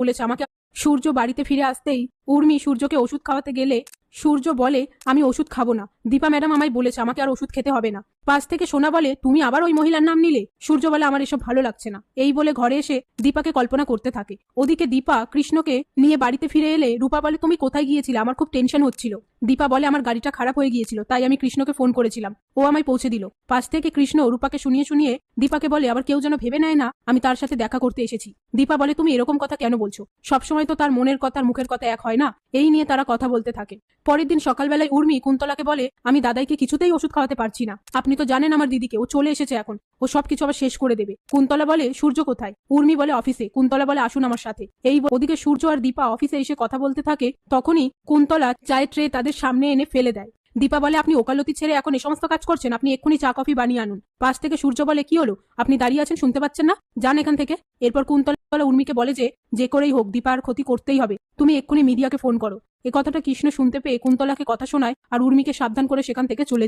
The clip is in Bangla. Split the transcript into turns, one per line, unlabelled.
বলেছে, আমাকে সূর্য বাড়িতে ফিরে আসতেই উর্মি সূর্যকে ওষুধ খাওয়াতে গেলে সূর্য বলে, আমি ওষুধ খাব না। দীপা ম্যাডাম আমায় বলেছে, আমাকে আর ওষুধ খেতে হবে না। পাশ থেকে সোনা বলে, তুমি আবার ওই মহিলার নাম নিলে? সূর্য বলে, আমার এসব ভালো লাগছে না। এই বলে ঘরে এসে দীপাকে কল্পনা করতে থাকে। ওদিকে দীপা কৃষ্ণকে নিয়ে বাড়িতে ফিরে এলে, রূপা বলে, তুমি কোথায় গিয়েছিলে? আমার খুব টেনশন হচ্ছিল। দীপা বলে, আমার গাড়িটা খারাপ হয়ে গিয়েছিল, তাই আমি কৃষ্ণকে ফোন করেছিলাম। ও আমায় পৌঁছে দিল। পাশ থেকে কৃষ্ণ রূপাকে শুনিয়ে শুনিয়ে দীপাকে বলে, আবার কেউ যেন ভেবে নেয় না, আমি তার সাথে দেখা করতে এসেছি। দীপা বলে, তুমি এরকম কথা কেন বলছো? সবসময় তো তার মনের কথা, মুখের কথা এক হয় না। এই নিয়ে তারা কথা বলতে থাকে। পরের দিন সকালবেলায় উর্মি কুন্তলাকে বলে, আমি দাদাইকে কিছুতেই ওষুধ খাওয়াতে পারছি না। আপনি তো জানেন আমার দিদিকে, ও চলে এসেছে এখন। ও সবকিছু আবার শেষ করে দেবে। কুন্তলা বলে, সূর্য কোথায়? উর্মি বলে, অফিসে। কুন্তলা বলে, আসুন আমার সাথে। এই ওদিকে সূর্য আর দীপা অফিসে এসে কথা বলতে থাকে, তখনই কুন্তলা চায়ের ট্রে তাদের সামনে এনে ফেলে দেয়। দীপা বলে, আপনি ওকালতি ছেড়ে এখন এ সমস্ত কাজ করছেন। আপনি এক্ষুনি চা, কফি বানিয়ে আনুন। পাশ থেকে সূর্য বলে, কি হলো? আপনি দাঁড়িয়ে আছেন, শুনতে পাচ্ছেন না? যান এখান থেকে। এরপর কুন্তলা উর্মিকে বলে যে যে করেই হোক, দীপার ক্ষতি করতেই হবে। তুমি এক্ষুনি মিডিয়াকে ফোন করো। এ কথাটা কৃষ্ণ শুনতে পেয়ে কুন্তলাকে কথা শোনায় আর উর্মিকে সাবধান করে সেখান থেকে চলে